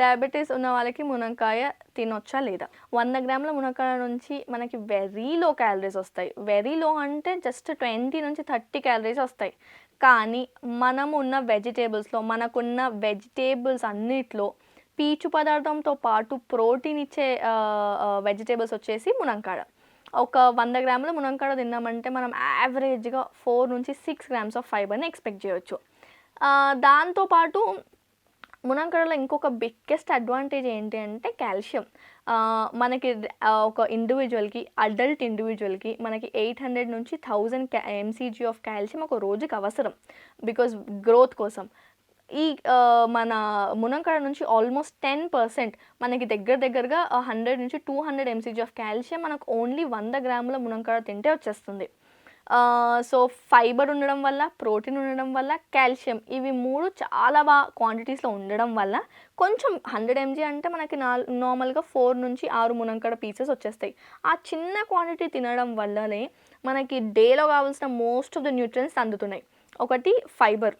Diabetes ఉన్న వాళ్ళకి మునక్కాయ తినొచ్చా లేదా? వంద గ్రాముల మునక్కాయ నుంచి మనకి వెరీ లో క్యాలరీస్ వస్తాయి. వెరీ లో అంటే జస్ట్ ట్వంటీ నుంచి థర్టీ క్యాలరీస్ వస్తాయి. కానీ మనం ఉన్న వెజిటేబుల్స్లో మనకున్న వెజిటేబుల్స్ అన్నిట్లో పీచు పదార్థంతో పాటు ప్రోటీన్ ఇచ్చే వెజిటేబుల్స్ వచ్చేసి మునంకాడ ఒక వంద గ్రాముల మునంకాడ తిన్నామంటే మనం యావరేజ్గా ఫోర్ నుంచి సిక్స్ గ్రామ్స్ ఆఫ్ ఫైబర్ని ఎక్స్పెక్ట్ చేయొచ్చు. దాంతోపాటు మునంకాడలో ఇంకొక బిగ్గెస్ట్ అడ్వాంటేజ్ ఏంటి అంటే కాల్షియం. మనకి ఒక ఇండివిజువల్కి అడల్ట్ ఇండివిజువల్కి మనకి ఎయిట్ హండ్రెడ్ నుంచి థౌజండ్ క్యా ఎంసీజీ ఆఫ్ కాల్షియం ఒక రోజుకి అవసరం బికాజ్ గ్రోత్ కోసం. ఈ మన మునంకాడ నుంచి ఆల్మోస్ట్ టెన్ పర్సెంట్ మనకి దగ్గర దగ్గరగా హండ్రెడ్ నుంచి two hundred MCG of calcium మనకు ఓన్లీ వంద గ్రాముల మునంకాడ తింటే వచ్చేస్తుంది. సో ఫైబర్ ఉండడం వల్ల ప్రోటీన్ ఉండడం వల్ల కాల్షియం ఇవి మూడు చాలా బాగా క్వాంటిటీస్లో ఉండడం వల్ల కొంచెం హండ్రెడ్ ఎంజీ అంటే మనకి నా నార్మల్గా ఫోర్ నుంచి ఆరు మునంకడ పీసెస్ వచ్చేస్తాయి. ఆ చిన్న క్వాంటిటీ తినడం వల్లనే మనకి డేలో కావాల్సిన మోస్ట్ ఆఫ్ ద న్యూట్రియన్స్ అందుతున్నాయి. ఒకటి ఫైబర్.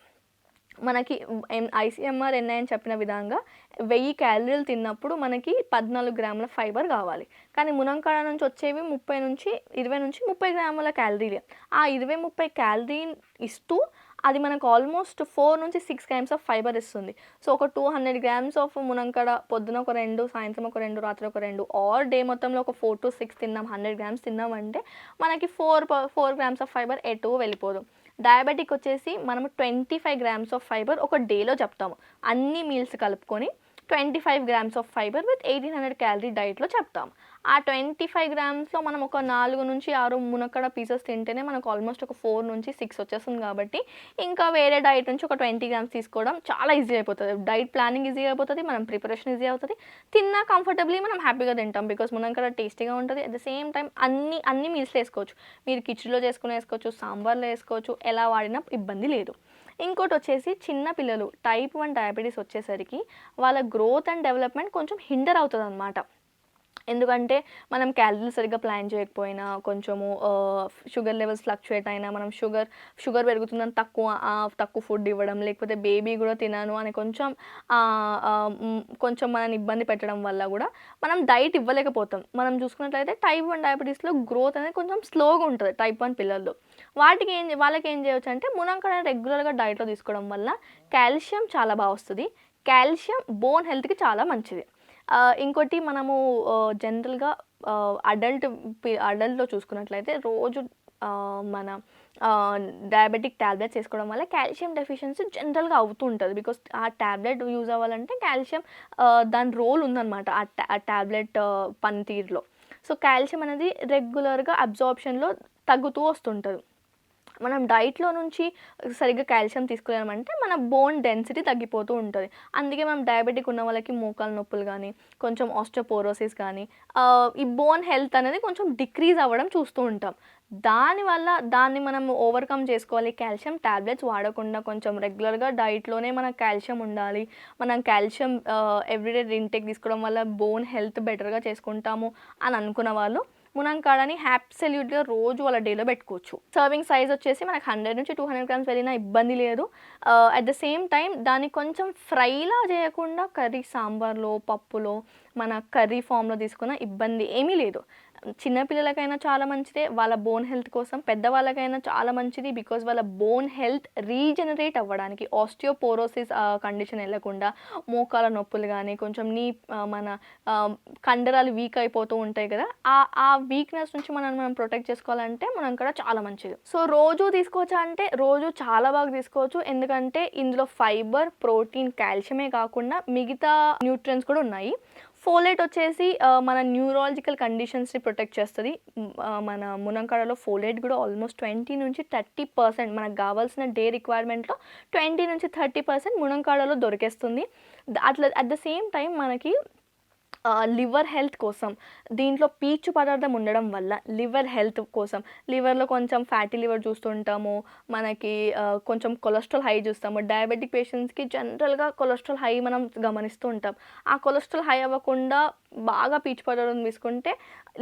మనకి ఐసీఎంఆర్ ఎన్ఐ అని చెప్పిన విధంగా వెయ్యి క్యాలరీలు తిన్నప్పుడు మనకి పద్నాలుగు గ్రాముల ఫైబర్ కావాలి. కానీ మునంకాడ నుంచి వచ్చేవి ముప్పై నుంచి ఇరవై నుంచి ముప్పై గ్రాముల క్యాలరీలే. ఆ ఇరవై ముప్పై క్యాలరీ ఇస్తూ అది మనకు ఆల్మోస్ట్ ఫోర్ నుంచి సిక్స్ గ్రామ్స్ ఆఫ్ ఫైబర్ ఇస్తుంది. సో ఒక టూ హండ్రెడ్ గ్రామ్స్ ఆఫ్ మునంకడ పొద్దున ఒక రెండు సాయంత్రం ఒక రెండు రాత్రి ఒక రెండు ఆర్ డే మొత్తంలో ఒక ఫోర్ టు సిక్స్ తిన్నాం హండ్రెడ్ గ్రామ్స్ తిన్నామంటే మనకి four four grams of fiber ఎటు వెళ్ళిపోదు. డయాబెటిక్ వచ్చేసి మనము twenty five grams of fiber ఒక డేలో చెప్తాము. అన్ని మీల్స్ కలుపుకొని twenty five grams of fiber with eighteen hundred calorie డైట్లో చెప్తాం ఆ ట్వంటీ ఫైవ్ గ్రామ్స్లో మనం ఒక నాలుగు నుంచి ఆరు మునక్కడ పీసెస్ తింటేనే మనకు ఆల్మోస్ట్ ఒక ఫోర్ నుంచి సిక్స్ వచ్చేస్తుంది కాబట్టి ఇంకా వేరే డైట్ నుంచి ఒక ట్వంటీ గ్రామ్స్ తీసుకోవడం చాలా ఈజీ అయిపోతుంది. డైట్ ప్లానింగ్ ఈజీ అయిపోతుంది మనం ప్రిపరేషన్ ఈజీ అవుతుంది. తిన్నా కంఫర్టబుల్లీ మనం హ్యాపీగా తింటాం బికాస్ మునక్కడ టేస్టీగా ఉంటుంది. అట్ ద సేమ్ టైం అన్ని అన్ని మీల్స్లో వేసుకోవచ్చు. మీరు కిచెన్లో చేసుకుని వేసుకోవచ్చు సాంబార్లో వేసుకోవచ్చు ఎలా వాడినా ఇబ్బంది లేదు. ఇంకోటి వచ్చేసి చిన్న పిల్లలు టైప్ వన్ డయాబెటీస్ వచ్చేసరికి వాళ్ళ గ్రోత్ అండ్ డెవలప్మెంట్ కొంచెం హిండర్ అవుతుంది అనమాట ఎందుకంటే మనం క్యాలరీలు సరిగ్గా ప్లాన్ చేయకపోయినా కొంచెము షుగర్ లెవెల్స్ ఫ్లక్చుయేట్ అయినా మనం షుగర్ షుగర్ పెరుగుతుందని తక్కువ తక్కువ ఫుడ్ ఇవ్వడం లేకపోతే బేబీ కూడా తినాను అని కొంచెం కొంచెం మనని ఇబ్బంది పెట్టడం వల్ల కూడా మనం డైట్ ఇవ్వలేకపోతాం. మనం చూసుకున్నట్లయితే టైప్ వన్ డయాబెటీస్లో గ్రోత్ అనేది కొంచెం స్లోగా ఉంటుంది టైప్ వన్ పిల్లల్లో. వాటికి ఏం వాళ్ళకి ఏం చేయవచ్చు అంటే మునంకడ రెగ్యులర్గా డైట్లో తీసుకోవడం వల్ల కాల్షియం చాలా బాగా వస్తుంది. కాల్షియం బోన్ హెల్త్కి చాలా మంచిది. ఇంకోటి మనము జనరల్గా అడల్ట్ అడల్ట్లో చూసుకున్నట్లయితే రోజు మన డయాబెటిక్ ట్యాబ్లెట్స్ వేసుకోవడం వల్ల కాల్షియం డెఫిషియన్సీ జనరల్గా అవుతూ ఉంటుంది. బికాస్ ఆ ట్యాబ్లెట్ యూజ్ అవ్వాలంటే కాల్షియం దాని రోల్ ఉందన్నమాట ఆ ఆ ట్యాబ్లెట్ పనితీరులో. సో కాల్షియం అనేది రెగ్యులర్గా అబ్జార్ప్షన్లో తగ్గుతూ వస్తుంటుంది. మనం డైట్లో నుంచి సరిగ్గా కాల్షియం తీసుకోలేమంటే మన బోన్ డెన్సిటీ తగ్గిపోతూ ఉంటుంది. అందుకే మనం డయాబెటిక్ ఉన్న వాళ్ళకి మోకాల నొప్పులు కానీ కొంచెం ఆస్టోపోరోసిస్ కానీ ఈ బోన్ హెల్త్ అనేది కొంచెం డిక్రీజ్ అవ్వడం చూస్తూ ఉంటాం. దానివల్ల దాన్ని మనం ఓవర్కమ్ చేసుకోవాలి. కాల్షియం ట్యాబ్లెట్స్ వాడకుండా కొంచెం రెగ్యులర్గా డైట్లోనే మనకు కాల్షియం ఉండాలి. మనం కాల్షియం ఎవ్రీడే ఇంటేక్ తీసుకోవడం వల్ల బోన్ హెల్త్ బెటర్గా చేసుకుంటాము అని అనుకున్న వాళ్ళు మునంకాడని హ్యాప్సల్యూట్గా రోజు వాళ్ళ డేలో పెట్టుకోవచ్చు. సర్వింగ్ సైజ్ వచ్చేసి మనకు హండ్రెడ్ నుంచి టూ హండ్రెడ్ గ్రామ్స్ వెళ్ళినా ఇబ్బంది లేదు. అట్ ద సేమ్ టైం దాన్ని కొంచెం ఫ్రైలా చేయకుండా కర్రీ సాంబార్లో పప్పులో మన కర్రీ ఫామ్లో తీసుకున్న ఇబ్బంది ఏమీ లేదు. చిన్నపిల్లలకైనా చాలా మంచిదే వాళ్ళ బోన్ హెల్త్ కోసం. పెద్దవాళ్ళకైనా చాలా మంచిది బికాజ్ వాళ్ళ బోన్ హెల్త్ రీజనరేట్ అవ్వడానికి ఆస్టియోపోరోసిస్ కండిషన్ వెళ్ళకుండా మోకాల నొప్పులు కానీ కొంచెం నీ మన కండరాలు వీక్ అయిపోతూ ఉంటాయి కదా ఆ ఆ వీక్నెస్ నుంచి మనం మనం ప్రొటెక్ట్ చేసుకోవాలంటే మనం కూడా చాలా మంచిది. సో రోజు తీసుకోవచ్చా అంటే రోజు చాలా బాగా తీసుకోవచ్చు. ఎందుకంటే ఇందులో ఫైబర్ ప్రోటీన్ కాల్షియమే కాకుండా మిగతా న్యూట్రియన్స్ కూడా ఉన్నాయి. ఫోలేట్ వచ్చేసి మన న్యూరాలజికల్ కండిషన్స్ని ప్రొటెక్ట్ చేస్తుంది. మన మునంకాడలో ఫోలేట్ కూడా ఆల్మోస్ట్ ట్వంటీ నుంచి థర్టీ పర్సెంట్ మనకు కావాల్సిన డే రిక్వైర్మెంట్లో ట్వంటీ నుంచి థర్టీ పర్సెంట్ మునంకాడలో దొరికేస్తుంది. అట్లా అట్ ద సేమ్ టైం మనకి లివర్ హెల్త్ కోసం దీంట్లో పీచు పదార్థం ఉండడం వల్ల లివర్ హెల్త్ కోసం లివర్లో కొంచెం ఫ్యాటీ లివర్ చూస్తుంటాము మనకి కొంచెం కొలెస్ట్రాల్ హై చూస్తాము. డయాబెటిక్ పేషెంట్స్కి జనరల్గా కొలెస్ట్రాల్ హై మనం గమనిస్తూ ఉంటాం. ఆ కొలెస్ట్రాల్ హై అవ్వకుండా బాగా పీచు పౌడర్ తీసుకుంటే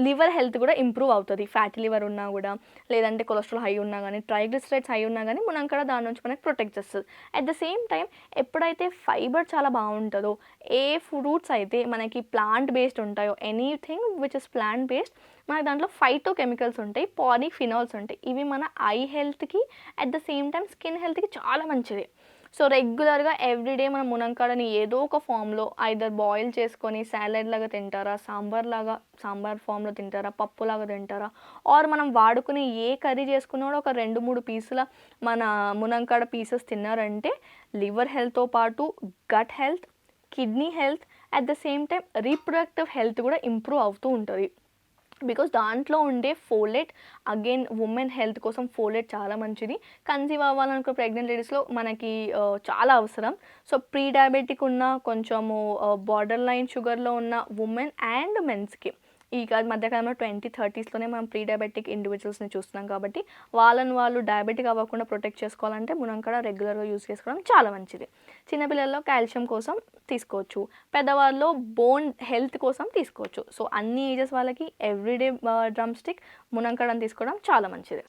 లివర్ హెల్త్ కూడా ఇంప్రూవ్ అవుతుంది. ఫ్యాటీ లివర్ ఉన్నా కూడా లేదంటే కొలెస్ట్రాల్ హై ఉన్నా కానీ ట్రైగ్లిసరైడ్స్ హై ఉన్నా కానీ మనం కూడా దాని నుంచి మనకి ప్రొటెక్ట్ చేస్తుంది. అట్ ద సేమ్ టైం ఎప్పుడైతే ఫైబర్ చాలా బాగుంటుందో ఏ ఫ్రూట్స్ అయితే మనకి ప్లాంట్ బేస్డ్ ఉంటాయో anything which is plant based మనకి దాంట్లో ఫైటో కెమికల్స్ ఉంటాయి పాలీఫినాల్స్ ఉంటాయి. ఇవి మన ఐ హెల్త్కి at the same time skin హెల్త్కి చాలా మంచిది. సో రెగ్యులర్గా ఎవ్రీడే మనం మునంకాడని ఏదో ఒక ఫామ్లో ఐదర్ బాయిల్ చేసుకొని సాలెడ్ లాగా తింటారా సాంబార్ లాగా సాంబార్ ఫామ్లో తింటారా పప్పు లాగా తింటారా? ఆర్ మనం వాడుకునే ఏ కర్రీ చేసుకున్నా కూడా ఒక రెండు మూడు పీసుల మన మునంకాడ పీసెస్ తిన్నారంటే లివర్ హెల్త్తో పాటు gut health kidney health at the same time reproductive health కూడా ఇంప్రూవ్ అవుతూ ఉంటుంది. బికాస్ దాంట్లో ఉండే ఫోలెట్ అగైన్ ఉమెన్ హెల్త్ కోసం ఫోలెట్ చాలా మంచిది. కన్సీవ్ అవ్వాలనుకున్న ప్రెగ్నెంట్ లేడీస్లో మనకి చాలా అవసరం. సో ప్రీ డయాబెటిక్ ఉన్న కొంచెము బార్డర్ లైన్ షుగర్లో ఉన్న ఉమెన్ అండ్ మెన్స్కి ఈ మధ్యకాలంలో ట్వంటీ థర్టీస్లోనే మనం ప్రీ డయాబెటిక్ ఇండివిజువల్స్ని చూస్తున్నాం కాబట్టి వాళ్ళని వాళ్ళు డయాబెటిక్ అవ్వకుండా ప్రొటెక్ట్ చేసుకోవాలంటే మునంకడ రెగ్యులర్గా యూజ్ చేసుకోవడం చాలా మంచిది. చిన్నపిల్లల్లో కాల్షియం కోసం తీసుకోవచ్చు. పెద్దవాళ్ళలో బోన్ హెల్త్ కోసం తీసుకోవచ్చు. సో అన్ని ఏజెస్ వాళ్ళకి ఎవ్రీడే డ్రమ్ స్టిక్ మునంకడని తీసుకోవడం చాలా మంచిది.